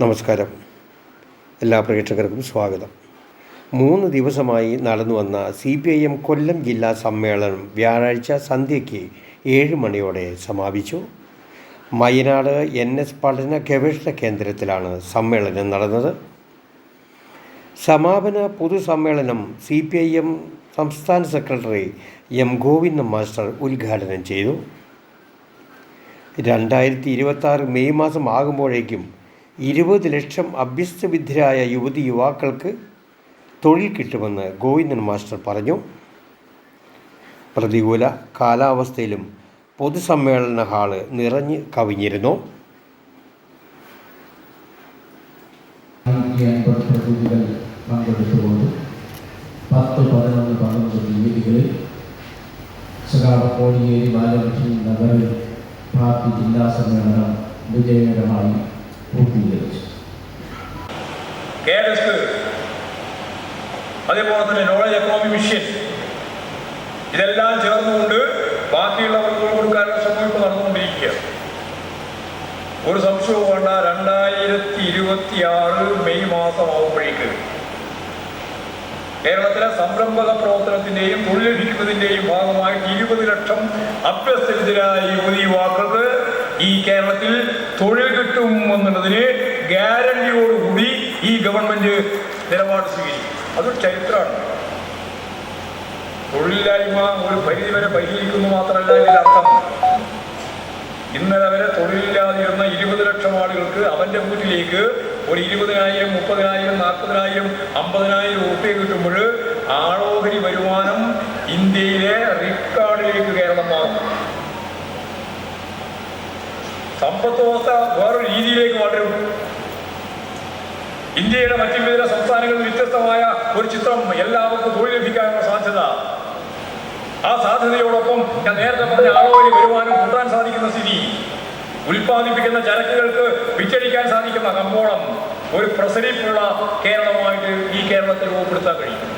നമസ്കാരം. എല്ലാ പ്രേക്ഷകർക്കും സ്വാഗതം. മൂന്ന് ദിവസമായി നടന്നു വന്ന C P I M Kollam ജില്ലാ സമ്മേളനം വ്യാഴാഴ്ച സന്ധ്യയ്ക്ക് ഏഴ് മണിയോടെ സമാപിച്ചു. മയനാട് എൻ എസ് പഠന ഗവേഷണ കേന്ദ്രത്തിലാണ് സമ്മേളനം നടന്നത്. സമാപന പൊതുസമ്മേളനം സി പി ഐ എം സംസ്ഥാന സെക്രട്ടറി എം ഗോവിന്ദൻ മാസ്റ്റർ ഉദ്ഘാടനം ചെയ്തു. രണ്ടായിരത്തി ഇരുപത്തി മെയ് മാസം ആകുമ്പോഴേക്കും ഇരുപത് ലക്ഷം അഭ്യസ്തവിദ്യരായ യുവതി യുവാക്കൾക്ക് തൊഴിൽ കിട്ടുമെന്ന് ഗോവിന്ദൻ മാസ്റ്റർ പറഞ്ഞു. പ്രതികൂല കാലാവസ്ഥയിലും പൊതുസമ്മേളന ഹാൾ നിറഞ്ഞ് കവിഞ്ഞിരുന്നു. പങ്കെടുത്തുകൊണ്ട് ബാലകൃഷ്ണൻ നഗറിൽ പാർട്ടി ജില്ലാ സമ്മേളനം വിജയകരമായി പൂർത്തീകരിച്ചു കെ അതേപോലെ തന്നെ നോളജ് എക്കണോമി മിഷൻ ഇതെല്ലാം ചേർന്നുകൊണ്ട് ബാക്കിയുള്ളവർക്ക് കൊടുക്കാനുള്ള ശ്രമം ഇപ്പോൾ ഒരു സംശയവും വേണ്ട. രണ്ടായിരത്തി ഇരുപത്തി ആറ് മെയ് മാസം ആവുമ്പോഴേക്ക് കേരളത്തിലെ സംരംഭക പ്രവർത്തനത്തിന്റെയും തൊഴിൽ ലഭിക്കുന്നതിന്റെയും ഭാഗമായിട്ട് ഇരുപത് ലക്ഷം അഭ്യസ്തരായ യുവതി യുവാക്കൾക്ക് ഈ കേരളത്തിൽ തൊഴിൽ കിട്ടും എന്നുള്ളതിന് ഗ്യാരണ്ടിയോടുകൂടി ഈ ഗവൺമെന്റ് നിലപാട് സ്വീകരിക്കും. അതൊരു ചരിത്രമാണ്. തൊഴിലില്ലായ്മ ഒരു പരിധിവരെ പരിഹരിക്കുന്നു മാത്രമല്ല ഇതിൽ അർത്ഥം. ഇന്നലെ വരെ തൊഴിലില്ലാതിരുന്ന ഇരുപത് ലക്ഷം ആളുകൾക്ക് അവന്റെ വീട്ടിലേക്ക് ഒരു ഇരുപതിനായിരം മുപ്പതിനായിരം നാൽപ്പതിനായിരം അമ്പതിനായിരം റുപ്യ കിട്ടുമ്പോൾ ആളോഹരി വരുമാനം ഇന്ത്യയിലെ റിക്കാർഡിലേക്ക് കേരളം മാറും. സമ്പത്ത് വ്യവസ്ഥ വേറൊരു രീതിയിലേക്ക് വളരും. ഇന്ത്യയുടെ മറ്റു വിവിധ സംസ്ഥാനങ്ങളിൽ വ്യത്യസ്തമായ ഒരു ചിത്രം എല്ലാവർക്കും തൊഴിൽ ലഭിക്കാനുള്ള സാധ്യത. ആ സാധ്യതയോടൊപ്പം ഞാൻ നേരത്തെ പറഞ്ഞ ആളുകളിൽ വരുമാനം കൂട്ടാൻ സാധിക്കുന്ന സ്ഥിതി. ഉൽപ്പാദിപ്പിക്കുന്ന ചരക്കുകൾക്ക് വിറ്റഴിക്കാൻ സാധിക്കുന്ന കമ്പോളം ഒരു പ്രസരിപ്പുള്ള കേരളമായിട്ട് ഈ കേരളത്തെ രൂപപ്പെടുത്താൻ കഴിയും.